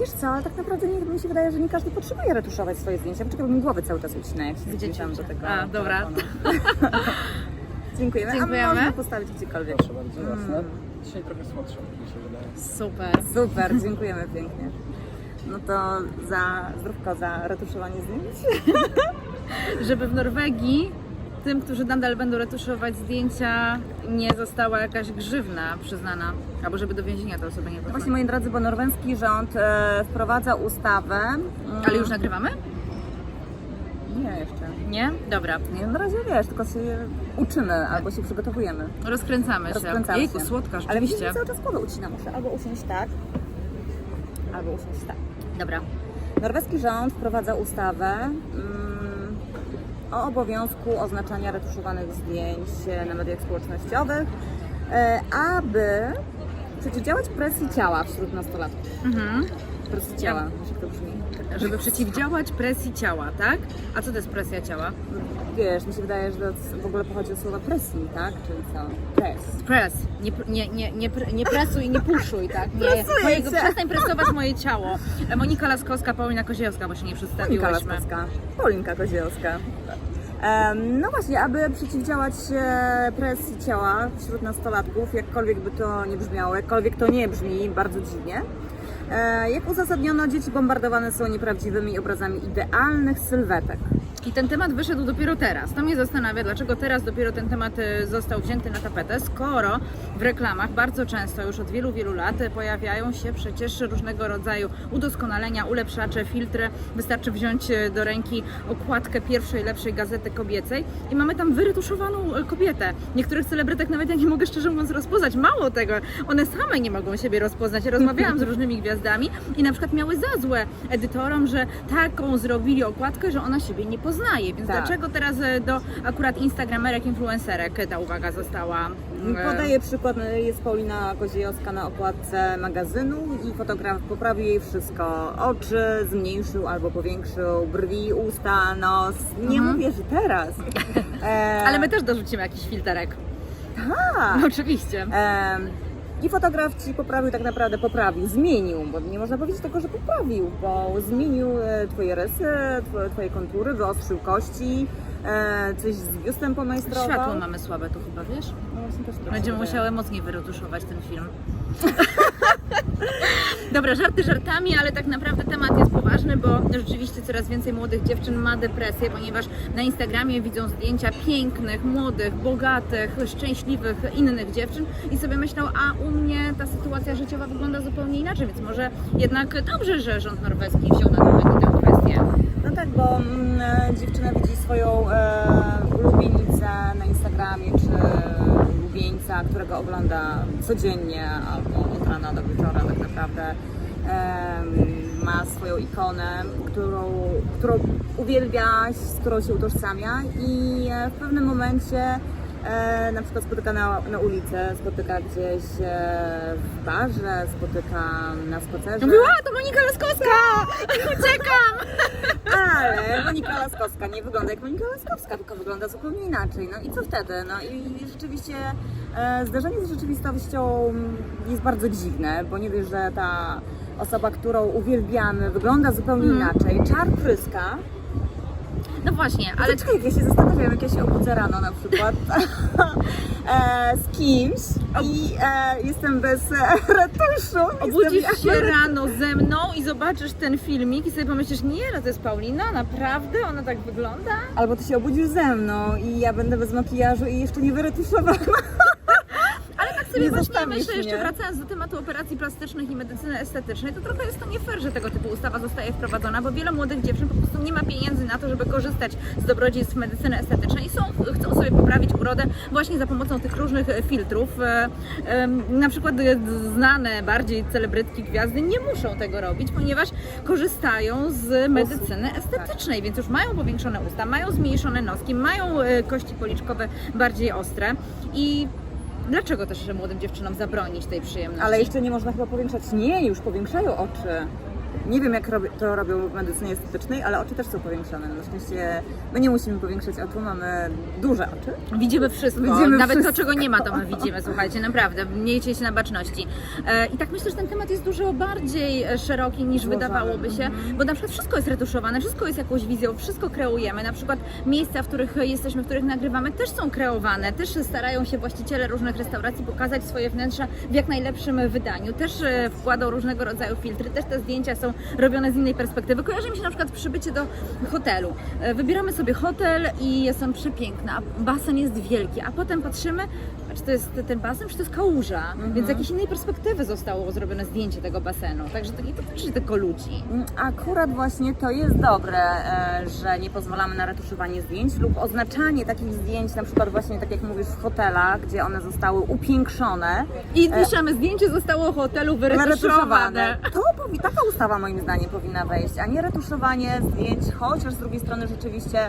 Wiesz co, ale tak naprawdę nie, mi się wydaje, że nie każdy potrzebuje retuszować swoje zdjęcia. Poczekaj, bo mi głowy cały czas ucina, jak się Gdzie zbliżam do tego A, dobra. Dziękujemy. Dziękujemy. A można postawić gdziekolwiek. Proszę bardzo, jasne. Dzisiaj trochę słodsze, mi się wydaje. Super. Super, dziękujemy pięknie. No to za zdrówko, za retuszowanie zdjęć. Żeby w Norwegii tym, którzy nadal będą retuszować zdjęcia, nie została jakaś grzywna przyznana, albo żeby do więzienia te osoby nie No poszły. właśnie, moi drodzy, bo norweski rząd e, wprowadza ustawę. mm, Ale już nagrywamy? Nie, jeszcze. Nie? Dobra. Nie, na razie wiesz, tylko się uczymy albo się przygotowujemy. Rozkręcamy się. Rozkręcamy Jejku, się. słodka Ale się rzeczywiście. cały czas głowę ucina. Muszę albo usiąść tak, albo usiąść tak. Dobra. Norweski rząd wprowadza ustawę mm, o obowiązku oznaczania retuszowanych zdjęć e, na mediach społecznościowych, e, aby przeciwdziałać presji ciała wśród nastolatków. Mhm. Presji ciała, jak to brzmi? Żeby przeciwdziałać presji ciała, tak? A co to jest presja ciała? Wiesz, mi się wydaje, że to w ogóle pochodzi od słowa presji, tak? Czyli co? Press. Press. Nie, nie, nie, nie, nie presuj, nie puszuj, tak? Nie. Mojego, przestań presować moje ciało. Monika Laskowska, Paulina Kozielska, bo się nie Polinka przedstawiłyśmy. Laskowska, Polinka Kozielska. No właśnie, aby przeciwdziałać e, presji ciała wśród nastolatków, jakkolwiek by to nie brzmiało, jakkolwiek to nie brzmi bardzo dziwnie, jak uzasadniono, dzieci bombardowane są nieprawdziwymi obrazami idealnych sylwetek. I ten temat wyszedł dopiero teraz. To mnie zastanawia, dlaczego teraz dopiero ten temat y, został wzięty na tapetę, skoro w reklamach bardzo często, już od wielu, wielu lat y, pojawiają się przecież różnego rodzaju udoskonalenia, ulepszacze, filtry. Wystarczy wziąć y, do ręki okładkę pierwszej, lepszej gazety kobiecej i mamy tam wyretuszowaną kobietę. Niektórych celebrytek nawet ja nie mogę szczerze mówiąc rozpoznać. Mało tego, one same nie mogą siebie rozpoznać. Rozmawiałam z różnymi gwiazdami i na przykład miały za złe edytorom, że taką zrobili okładkę, że ona siebie nie poznaje. Więc Tak. dlaczego teraz e, do akurat instagramerek, influencerek ta uwaga została? e, Podaję przykład, e, jest Paulina Koziejowska na okładce magazynu i fotograf poprawił jej wszystko. Oczy zmniejszył albo powiększył, brwi, usta, nos. Nie Mhm. mówię, że teraz. E, Ale my też dorzucimy jakiś filterek. tak. Oczywiście. Em, I fotograf ci poprawił, tak naprawdę poprawił, zmienił, bo nie można powiedzieć tylko, że poprawił, bo zmienił e, twoje rysy, twoje, kontury, wyostrzył kości, e, coś z biustem pomajstrował. Światło mamy słabe tu chyba, wiesz? No właśnie też Będziemy musiały mocniej wyretuszować ten film. Dobra, żarty żartami, ale tak naprawdę temat jest poważny, bo rzeczywiście coraz więcej młodych dziewczyn ma depresję, ponieważ na Instagramie widzą zdjęcia pięknych, młodych, bogatych, szczęśliwych innych dziewczyn i sobie myślą, a u mnie ta sytuacja życiowa wygląda zupełnie inaczej, więc może jednak dobrze, że rząd norweski wziął na uwagę tę kwestię. No tak, bo mm, e, dziewczyna widzi swoją e, na Instagramie, czy którego ogląda codziennie albo od rana do wieczora tak naprawdę. Ma swoją ikonę, którą, którą uwielbia, z którą się utożsamia i e, w pewnym momencie e, na przykład spotyka na, na ulicy, spotyka gdzieś e, w barze, spotyka na spacerze. Mówiła, to Monika Laskowska! Uciekam! Ale Monika Laskowska nie wygląda jak Monika Laskowska, tylko wygląda zupełnie inaczej. No i co wtedy? No i rzeczywiście e, zdarzenie z rzeczywistością jest bardzo dziwne, bo nie wiesz, że ta osoba, którą uwielbiamy, wygląda zupełnie Mhm. inaczej. Czar pryska. No właśnie, Ale ale czekaj, jak ja się zastanawiam, jak ja się obudzę rano na przykład e, z kimś i e, jestem bez e, retuszu. Obudzisz jestem się rano ze mną i zobaczysz ten filmik i sobie pomyślisz, nie, no to jest Paulina, naprawdę? Ona tak wygląda? Albo ty się obudzisz ze mną i ja będę bez makijażu i jeszcze nie wyretuszowana. Sobie zostawisz myślę, jeszcze wracając do tematu operacji plastycznych i medycyny estetycznej, to trochę jest to nie fair, że tego typu ustawa zostaje wprowadzona, bo wiele młodych dziewczyn po prostu nie ma pieniędzy na to, żeby korzystać z dobrodziejstw medycyny estetycznej i są, chcą sobie poprawić urodę właśnie za pomocą tych różnych e, filtrów. E, Na przykład znane bardziej celebrytki, gwiazdy nie muszą tego robić, ponieważ korzystają z medycyny estetycznej, więc już mają powiększone usta, mają zmniejszone noski, mają e, kości policzkowe bardziej ostre i Dlaczego też młodym dziewczynom zabronić tej przyjemności? Ale jeszcze nie można chyba powiększać. Nie, już powiększają oczy. Nie wiem, jak to robią w medycynie estetycznej, ale oczy też są powiększone. Na szczęście my nie musimy powiększać oczu, mamy duże oczy. Widzimy wszystko, Widzimy nawet wszystko. to, czego nie ma, to my widzimy, słuchajcie, naprawdę, miejcie się na baczności. E, I tak myślę, że ten temat jest dużo bardziej e, szeroki niż Złożony. wydawałoby się, bo na przykład wszystko jest retuszowane, wszystko jest jakąś wizją, wszystko kreujemy, na przykład miejsca, w których jesteśmy, w których nagrywamy też są kreowane, też starają się właściciele różnych restauracji pokazać swoje wnętrza w jak najlepszym wydaniu, też e, wkładą różnego rodzaju filtry, też te zdjęcia są robione z innej perspektywy. Kojarzy mi się na przykład przybycie do hotelu. E, Wybieramy sobie hotel i jest on przepiękny, a basen jest wielki, a potem patrzymy, czy to jest ten basen, czy to jest kałuża, więc z jakiejś innej perspektywy zostało zrobione zdjęcie tego basenu, także to, to też się tylko ludzi. Mm, Akurat właśnie to jest dobre, e, że nie pozwalamy na retuszowanie zdjęć lub oznaczanie takich zdjęć, na przykład właśnie tak jak mówisz w hotelach, gdzie one zostały upiększone. I piszemy, zdjęcie zostało hotelu wyretuszowane. To powi- taka ustawa moim zdaniem powinna wejść, a nie retuszowanie zdjęć, chociaż z drugiej strony rzeczywiście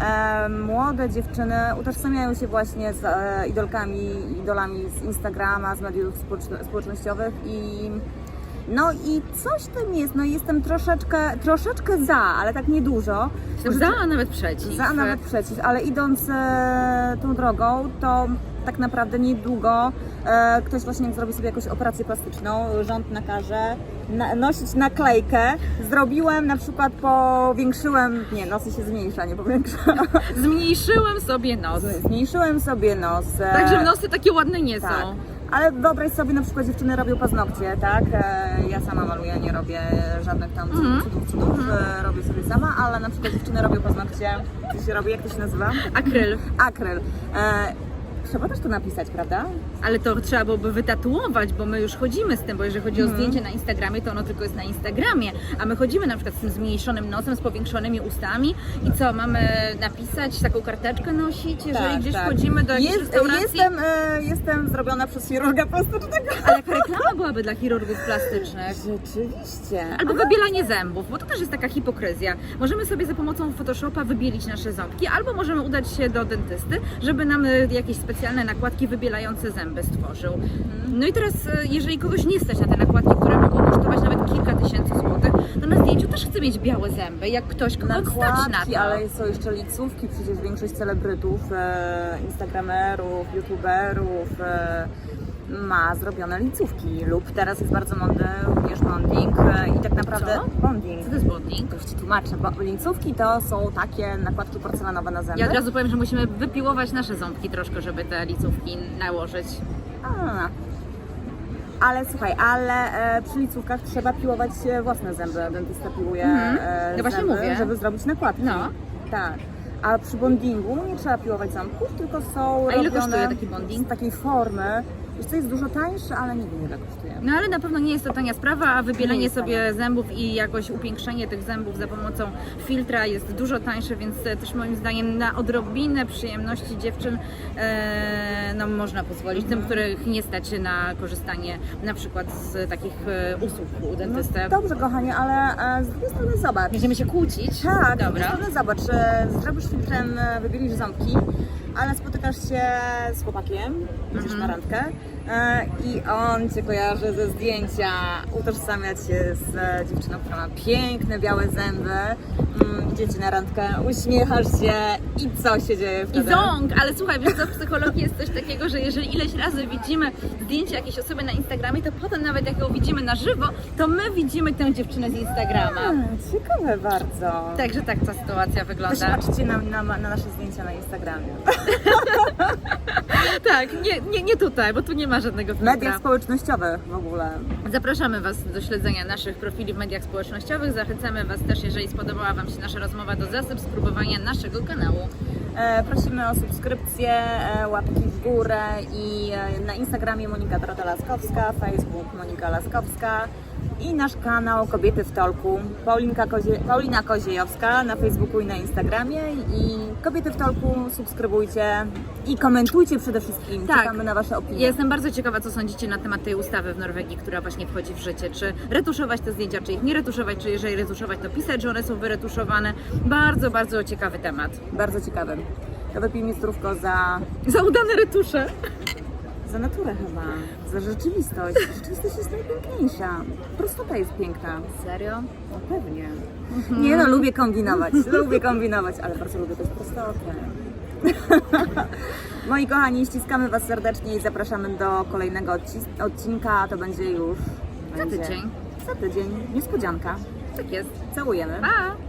e, młode dziewczyny utożsamiają się właśnie z e, idolkami, idolami z Instagrama, z mediów społeczno- społecznościowych i no i coś tym jest, no i jestem troszeczkę, troszeczkę za, ale tak niedużo. Jestem za, a nawet przeciw. Za, a nawet przeciw, ale idąc e, tą drogą, to tak naprawdę niedługo ktoś właśnie zrobi sobie jakąś operację plastyczną, rząd nakaże na, nosić naklejkę. Zrobiłem na przykład, powiększyłem, nie, nosy się zmniejsza, nie powiększa. Zmniejszyłem sobie nos. Zmniejszyłem sobie nos. e, Także nosy takie ładne nie tak. są. Ale wyobraź sobie, na przykład dziewczyny robią paznokcie, tak? E, Ja sama maluję, nie robię żadnych tam Mhm. cudów, cudów, e, robię sobie sama, ale na przykład dziewczyny robią paznokcie, co się robi, jak to się nazywa? Akryl. Akryl. E, trzeba też to napisać, prawda? Ale to trzeba byłoby wytatuować, bo my już chodzimy z tym, bo jeżeli chodzi Mhm. o zdjęcie na Instagramie, to ono tylko jest na Instagramie, a my chodzimy na przykład z tym zmniejszonym nosem, z powiększonymi ustami i co, mamy napisać, taką karteczkę nosić, jeżeli Tak, gdzieś tak. wchodzimy do jakiejś Jest, restauracji? jestem, e, jestem zrobiona przez chirurga plastycznego. Ale jaka reklama byłaby dla chirurgów plastycznych? Rzeczywiście. Albo wybielanie zębów, bo to też jest taka hipokryzja. Możemy sobie za pomocą Photoshopa wybielić nasze ząbki, albo możemy udać się do dentysty, żeby nam y, jakieś specjalne nakładki wybielające zęby stworzył. No i teraz, y, jeżeli kogoś nie stać na te nakładki, które mogą kosztować nawet kilka tysięcy złotych, to na zdjęciu też chce mieć białe zęby, jak ktoś kogo stać na Nakładki, to. ale są jeszcze licówki, przecież większość celebrytów, e, instagramerów, youtuberów e, ma zrobione licówki lub teraz jest bardzo modny również bonding e, i tak naprawdę Co? bonding. Co to jest bonding? To już Ci tłumaczę, bo licówki to są takie nakładki porcelanowe na zęby. Ja od razu powiem, że musimy wypiłować nasze ząbki troszkę, żeby te licówki nałożyć. A. Ale słuchaj, ale e, przy licówkach trzeba piłować e, własne zęby. Dentysta piłuje Mhm. e, Ja właśnie zęby, mówię. żeby zrobić nakładki. No. Tak. A przy bondingu nie trzeba piłować ząbków, tylko są A ile robione kosztuje taki bonding? z takiej formy. Wiesz co, jest dużo tańsze, ale nie wiem ile kosztuje. No ale na pewno nie jest to tania sprawa, a Nie wybielenie jest sobie zębów i jakoś upiększenie tych zębów za pomocą filtra jest dużo tańsze, więc e, też moim zdaniem na odrobinę przyjemności dziewczyn e, no, można pozwolić. Tym, których nie stać na korzystanie na przykład z takich e, usług u dentysty. No, dobrze, kochanie, ale e, z drugiej strony zobacz. Będziemy się kłócić. Tak, z drugiej Dobra. strony zobacz, e, zrobisz filtrem, e, wybielisz ząbki, ale spotykasz się z chłopakiem, idziesz Mhm. na randkę e, i on Cię kojarzy ze zdjęcia, utożsamia Cię z e, dziewczyną, która ma piękne, białe zęby, mm, idziecie na randkę, uśmiechasz się i co się dzieje I wtedy? ząg, ale słuchaj, wiesz co, w psychologii jest coś takiego, że jeżeli ileś razy widzimy zdjęcie jakiejś osoby na Instagramie, to potem nawet jak ją widzimy na żywo, to my widzimy tę dziewczynę z Instagrama. A, ciekawe bardzo. Także tak ta sytuacja Też wygląda. patrzcie na, na, na nasze zdjęcia na Instagramie. Tak, nie, nie, nie tutaj, bo tu nie ma żadnego filtra. mediach społecznościowych w ogóle. Zapraszamy Was do śledzenia naszych profili w mediach społecznościowych. Zachęcamy Was też, jeżeli spodobała Wam się nasza rozmowa, do zasubskrybowania naszego kanału. E, prosimy o subskrypcję, e, łapki w górę i e, na Instagramie Monika Dorota Laskowska, Facebook Monika Laskowska i nasz kanał Kobiety w Tolku Paulinka Kozie, Paulina Koziejowska na Facebooku i na Instagramie i Kobiety w Tolku subskrybujcie i komentujcie przede wszystkim. Tak. Czekamy na Wasze opinie. Ja jestem bardzo ciekawa, co sądzicie na temat tej ustawy w Norwegii, która właśnie wchodzi w życie. Czy retuszować te zdjęcia, czy ich nie retuszować, czy jeżeli retuszować, to pisać, że one są wyretuszowane. Bardzo, bardzo ciekawy temat. Bardzo ciekawy. To wypij mi zdrówko za, Za udane retusze. Za naturę chyba, za rzeczywistość. Rzeczywistość jest najpiękniejsza. Prostota jest piękna. Serio? No pewnie. Nie no, lubię kombinować, lubię kombinować, ale bardzo lubię też prostotę. Moi kochani, ściskamy Was serdecznie i zapraszamy do kolejnego odci- odcinka. To będzie już... Za będzie- tydzień. Za tydzień. Niespodzianka. Tak jest. Całujemy. Pa!